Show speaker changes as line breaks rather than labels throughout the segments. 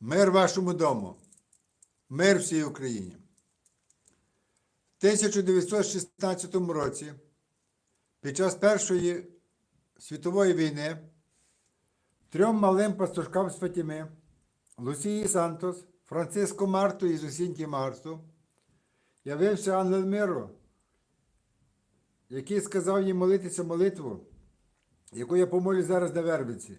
Мир вашому дому, мир всій Україні. В 1916 році, під час Першої світової війни, трьом малим пастушкам з Фатіми, Лусії Сантос, Франциско Марту і Зусінькі Марту, явився ангел миру, який сказав їм молитися молитву, яку я помолю зараз на Вербиці.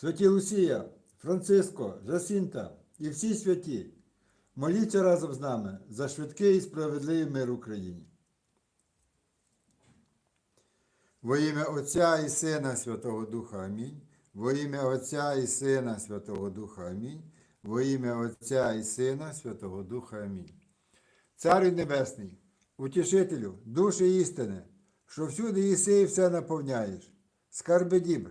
Святі Лусія, Франциско, Жасінта і всі святі, моліться разом з нами за швидкий і справедливий мир Україні. Во ім'я Отця і Сина Святого Духа Амінь. Во ім'я Отця і Сина Святого Духа Амінь. Во ім'я Отця і Сина Святого Духа Амінь. Царю Небесний, утішителю, душі істини, що всюди єси і все наповняєш, скарби дібр,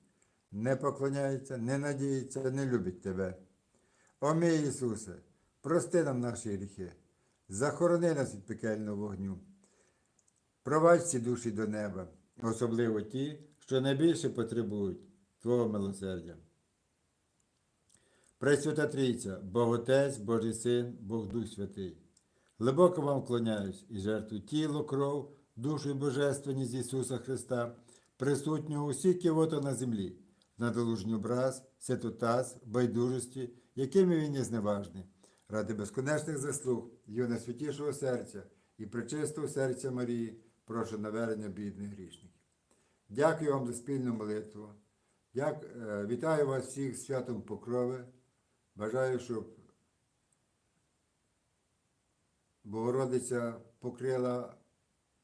не поклоняється, не надіється, не любить Тебе. О Ісусе, прости нам наші гріхи, захорони нас від пекельного вогню. Провадь всі душі до неба, особливо ті, що найбільше потребують Твого милосердя. Пресвята Трійця, Бог Отець, Божий Син, Бог Дух Святий. Глибоко вам вклоняюсь і жертву тіло, кров, душу і божественність Ісуса Христа, присутнього усіх кивота на землі, на долужній образ, святотаз, байдужості, якими він є зневажний, ради безконечних заслуг Його найсвятішого серця і причистого серця Марії, прошу навернення бідних грішників. Дякую вам за спільну молитву. Дяк... е, Вітаю вас всіх святом Покрови. Бажаю, щоб Богородиця покрила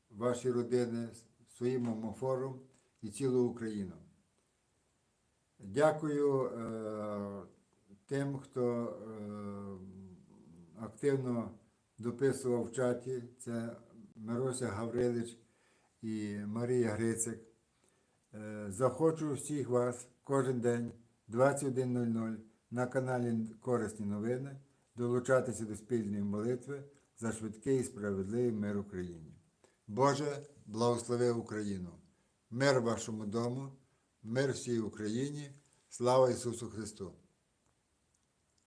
ваші родини своїм омофором і цілу Україну. Дякую е, тим, хто е, активно дописував в чаті. Це Мирося Гаврилич і Марія Грицик. Е, Захочу всіх вас кожен день 21.00 на каналі Корисні новини долучатися до спільної молитви за швидкий і справедливий мир Україні. Боже, благослови Україну! Мир вашому дому, мир всій Україні, слава Ісусу Христу!